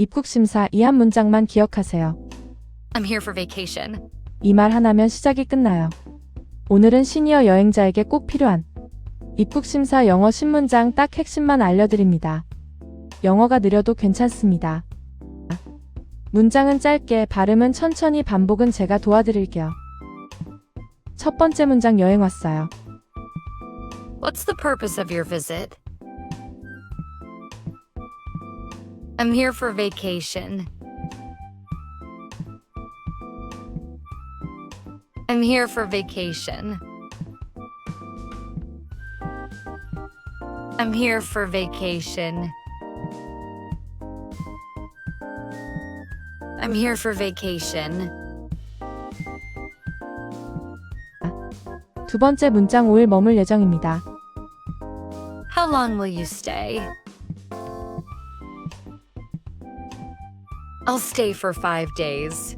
입국 심사 이 한 문장만 기억하세요. I'm here for vacation. 이 말 하나면 시작이 끝나요. 오늘은 시니어 여행자에게 꼭 필요한 입국 심사 영어 신문장 딱 핵심만 알려드립니다. 영어가 느려도 괜찮습니다. 문장은 짧게, 발음은 천천히, 반복은 제가 도와드릴게요. 첫 번째 문장 여행 왔어요. What's the purpose of your visit? I'm here for vacation. I'm here for vacation. I'm here for vacation. I'm here for vacation. 두 번째 문장 5일 머물 예정입니다. How long will you stay? I'll stay for five days.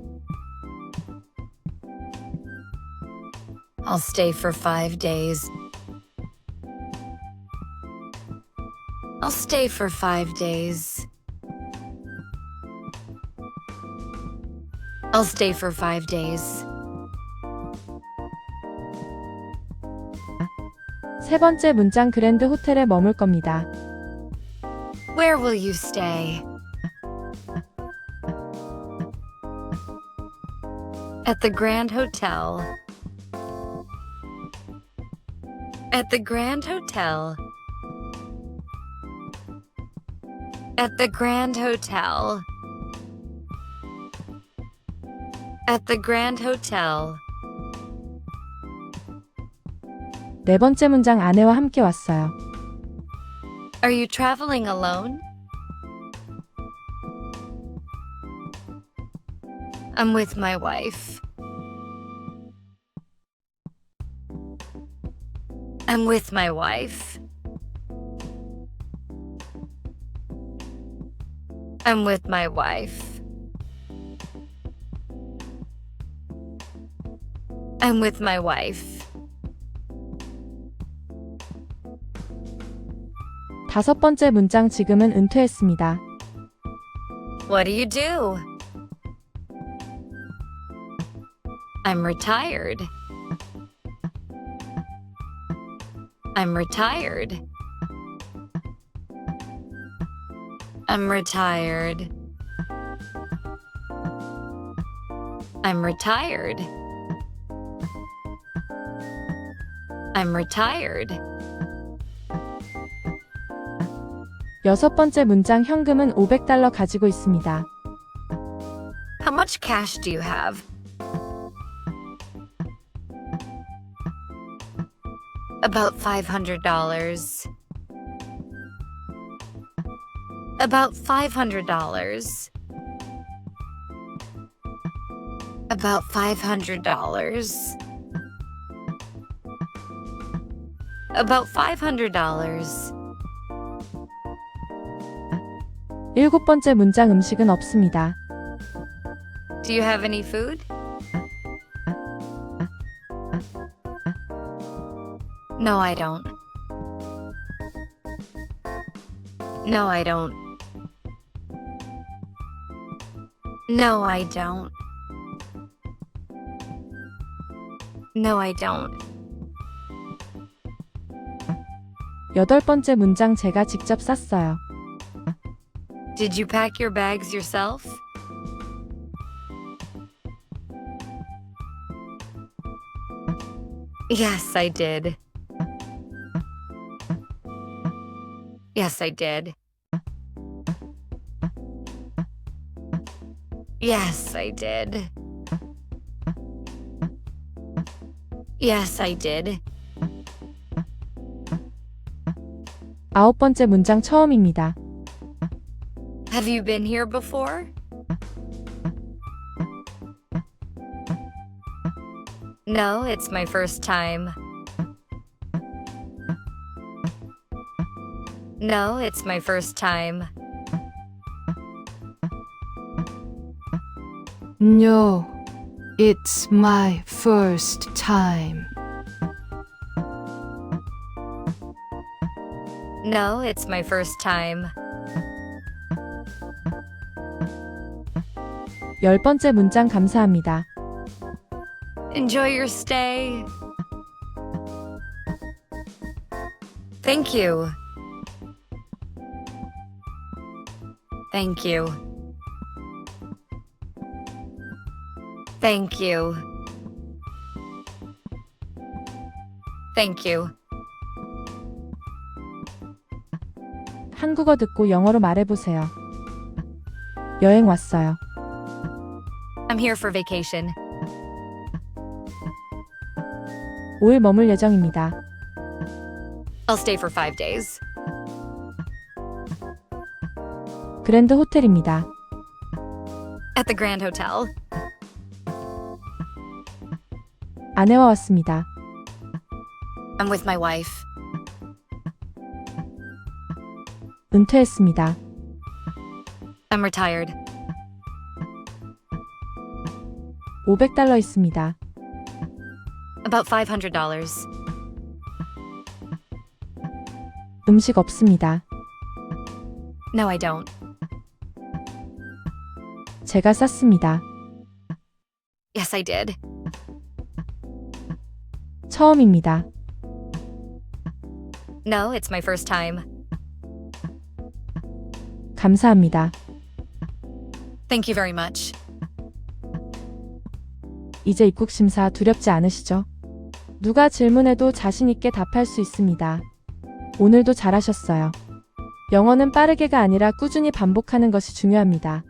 I'll stay for five days. I'll stay for five days. I'll stay for five days. 세 번째 문장 그랜드 호텔에 머물 겁니다. Where will you stay? At the Grand Hotel. At the Grand Hotel. At the Grand Hotel. At the Grand Hotel. 네 번째 문장 아내와 함께 왔어요. Are you traveling alone? I'm with my wife. I'm with my wife. I'm with my wife. I'm with my wife. 다섯 번째 문장 지금은 은퇴했습니다. What do you do? I'm retired. I'm retired. I'm retired. I'm retired. I'm retired. 여섯 번째 문장 현금은 500달러 가지고 있습니다. How much cash do you have? About $500. About $500. About $500. About $500. 일곱 번째 문장 음식은 없습니다. Do you have any food? No, I don't. No, I don't. No, I don't. No, I don't. 여덟 번째 문장 제가 직접 쌌어요. Did you pack your bags yourself? Yes, I did. Yes, I did. Yes, I did. Yes, I did. 아홉 번째 문장 처음입니다. Have you been here before? No, it's my first time. No, it's my first time. No, it's my first time. No, it's my first time. 열 번째 문장 감사합니다. Enjoy your stay. Thank you. Thank you. Thank you. Thank you. 한국어 듣고 영어로 말해보세요. 여행 왔어요. I'm here for vacation. 5일 머물 예정입니다. I'll stay for five days. 그랜드 호텔입니다. At the Grand Hotel. 아내와 왔습니다. I'm with my wife. 은퇴했습니다. I'm retired. 500달러 있습니다. About $500. 음식 없습니다. No, I don't. 제가 쌌습니다. Yes, I did. 처음입니다. No, it's my first time. 감사합니다. Thank you very much. 이제 입국 심사 두렵지 않으시죠? 누가 질문해도 자신 있게 답할 수 있습니다. 오늘도 잘하셨어요. 영어는 빠르게가 아니라 꾸준히 반복하는 것이 중요합니다.